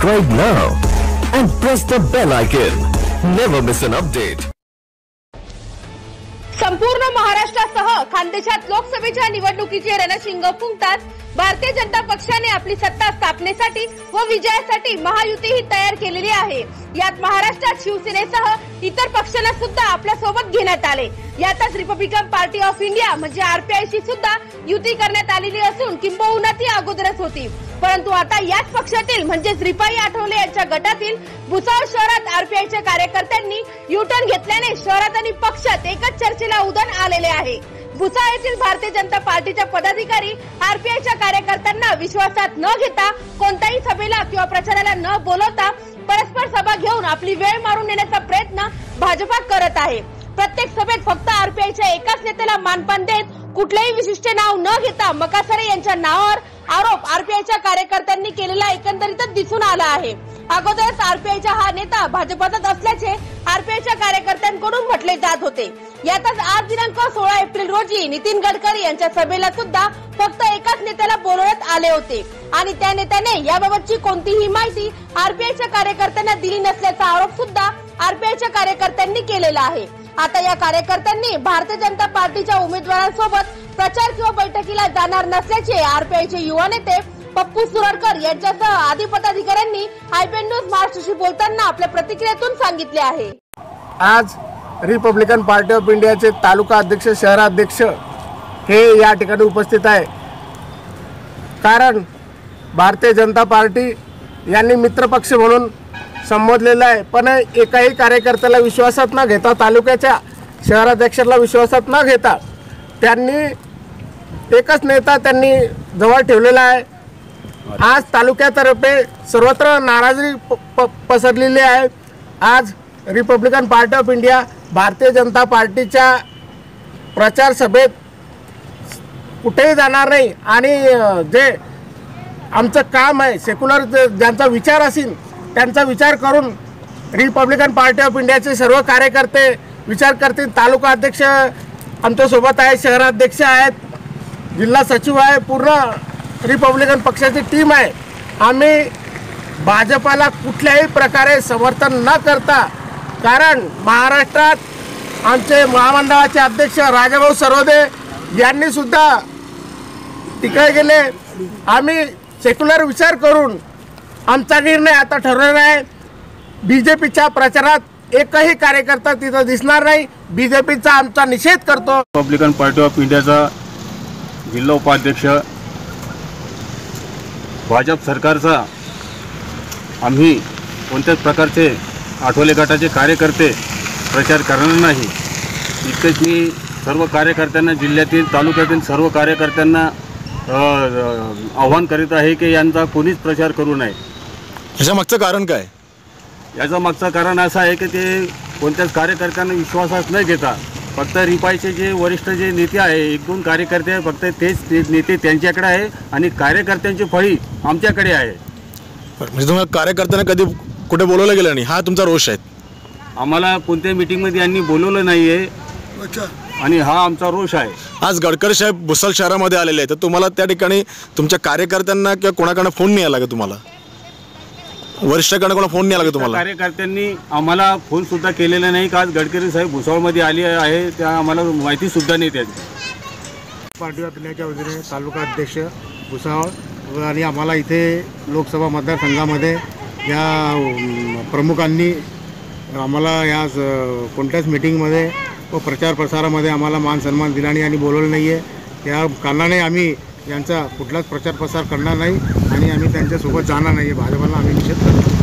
Subscribe now and press the bell icon. Never miss an update. संपूर्ण महाराष्ट्रासह खानदेशात लोकसभेच्या निवडणुकीचे रणशिंग फुंकतात भारतीय जनता पक्षाने आपली सत्ता स्थापनेसाठी व विजयासाठी महायुती ही तयार केलेली आहे. यात महाराष्ट्रात शिवसेनेसह इतर पक्षांना सुद्धा आपल्यासोबत घेण्यात आले. यातच रिपब्लिकन पार्टी ऑफ इंडिया म्हणजे आरपीआय शी सुद्धा युती करण्यात आलेली असून किंबहुना ती अगोदरच होती. परंतु आता याच पक्षातील म्हणजेच रिपाई आठवले यांच्या गटातील भुसावळ शहरात आरपीआयच्या कार्यकर्त्यांनी युटर्न घेतल्याने शहरात आणि पक्षात एकच चर्चेला उदाहरण आलेले आहे. भुसावळ येथील भारतीय जनता पार्टीच्या पदाधिकारी आरपीआयच्या कार्यकर्त्यांना विश्वासात न घेता कोणत्याही सभेला किंवा प्रचाराला न बोलवता परस्पर सभा घेऊन आपली वेळ मारून नेण्याचा प्रयत्न भाजपा करत आहे. प्रत्येक सभेत फक्त आरपीआयच्या एकाच नेत्याला मानपान देत कुठलेही विशिष्ट नाव न घेता मकासरे यांच्या नावावर आरोप आरपीआयच्या कार्यकर्त्यांनी केलेला एकंदरीतच दिसून आला आहे. अगोदरच आरपीआयचा हा नेता भाजपातच असल्याचे आरपीआयच्या कार्यकर्त्यांकडून म्हटले जात होते. यातच आज दिनांक सोळा एप्रिल रोजी नितीन गडकरी यांच्या सभेला सुद्धा फक्त एकाच नेत्याला बोलवण्यात आले होते. आणि त्या नेत्याने याबाबतची कोणतीही माहिती आरपीआयच्या कार्यकर्त्यांना दिली नसल्याचा आरोप सुद्धा आरपीआयच्या कार्यकर्त्यांनी केलेला आहे. आता या कार्यकर्त्यांनी भारतीय जनता पार्टीच्या उमेदवारांसोबत प्रचार किंवा बैठकीला जाणार नसल्याचे आरपीआयचे युवा नेते पप्पू सुरडकर यांच्यासह आदी पदाधिकाऱ्यांनी आयपीएन न्यूज महाराष्ट्रशी बोलताना आपल्या प्रतिक्रियेतून सांगितले आहे. आज रिपब्लिकन पार्टी ऑफ इंडियाचे तालुका अध्यक्ष शहराध्यक्ष हे या ठिकाणी उपस्थित आहे. कारण भारतीय जनता पार्टी यांनी मित्रपक्ष म्हणून संबोधलेलं आहे. पण एकाही कार्यकर्त्याला विश्वासात न घेता तालुक्याच्या शहराध्यक्षाला विश्वासात न घेता त्यांनी एकच नेता त्यांनी जवळ ठेवलेला आहे. आज तालुक्यातर्फे सर्वत्र नाराजी प प पसरलेली आहे. आज Republican party of India Bharatiya Janata पार्टीच्या प्रचार सभेत कुठेही जाणार नाही. आणि जे आमचं काम आहे सेक्युलर ज्यांचा विचार असेल त्यांचा विचार करून रिपब्लिकन पार्टी ऑफ इंडियाचे सर्व कार्यकर्ते विचार करतील. तालुका अध्यक्ष आमच्यासोबत आहे शहराध्यक्ष आहेत जिल्हा सचिव आहे पूर्ण रिपब्लिकन पक्षाची टीम आहे. आम्ही भाजपाला कुठल्याही प्रकारे समर्थन न करता कारण महाराष्ट्रात आमचे महामंडळाचे अध्यक्ष राजाभाऊ सरोदे यांनी सुद्धा तिकडे गेले. आम्ही सेक्युलर विचार करून आमचा निर्णय आता ठरवलेला आहे. बी जे पीच्या प्रचारात एकही कार्यकर्ता तिथं दिसणार नाही. बी जे पीचा आमचा निषेध करतो. रिपब्लिकन पार्टी ऑफ इंडियाचा जिल्हा उपाध्यक्ष भाजप सरकारचा आम्ही कोणत्याच प्रकारचे आठवले गटाचे कार्यकर्ते प्रचार करणार नाही. इतकेच मी सर्व कार्यकर्त्यांना जिल्ह्यातील तालुक्यातील सर्व कार्यकर्त्यांना आव्हान करीत आहे की यांचा कोणीच प्रचार करू नये. ह्याच्या मागचं कारण काय? याचं मागचं कारण असं आहे की ते कोणत्याच कार्यकर्त्यांना विश्वासात न घेता फक्त रिपाईचे जे वरिष्ठ जे नेते आहे एक दोन कार्यकर्ते आहे फक्त तेच ते नेते त्यांच्याकडे आहे आणि कार्यकर्त्यांची फळी आमच्याकडे आहे. म्हणजे तुम्हाला कार्यकर्त्यांना कधी कुठे बोलवलं गेलं नाही? हा तुमचा रोष आहे. आम्हाला कोणत्याही मिटिंगमध्ये यांनी बोलवलं नाही आहे आणि हा आमचा रोष आहे. आज गडकरी साहेब भुसाल शहरामध्ये आलेले आहेत. तर तुम्हाला त्या ठिकाणी तुमच्या कार्यकर्त्यांना किंवा कोणाकडनं फोन नाही आला का तुम्हाला? वरिष्ठाकडनं कोणा फोन नाही आला का तुम्हाला? कार्यकर्त्यांनी आम्हाला फोन सुद्धा केलेला नाही. का आज गडकरी साहेब भुसावळमध्ये आले आहे त्या आम्हाला माहिती सुद्धा नाही त्याची. पार्टी इंडियाच्या वतीने तालुका अध्यक्ष भुसावळ आणि आम्हाला इथे लोकसभा मतदारसंघामध्ये या प्रमुखांनी आम्हाला या स- कोणत्याच मिटिंगमध्ये व प्रचार प्रसारामध्ये आम्हाला मान सन्मान दिला नाही आणि बोलवलं नाही आहे या कारणाने आम्ही यांचा कुठलाच प्रचार प्रसार करणार नाही आणि आम्ही त्यांच्यासोबत जाणार नाही आहे भाजपाला आम्ही निषेध करतो.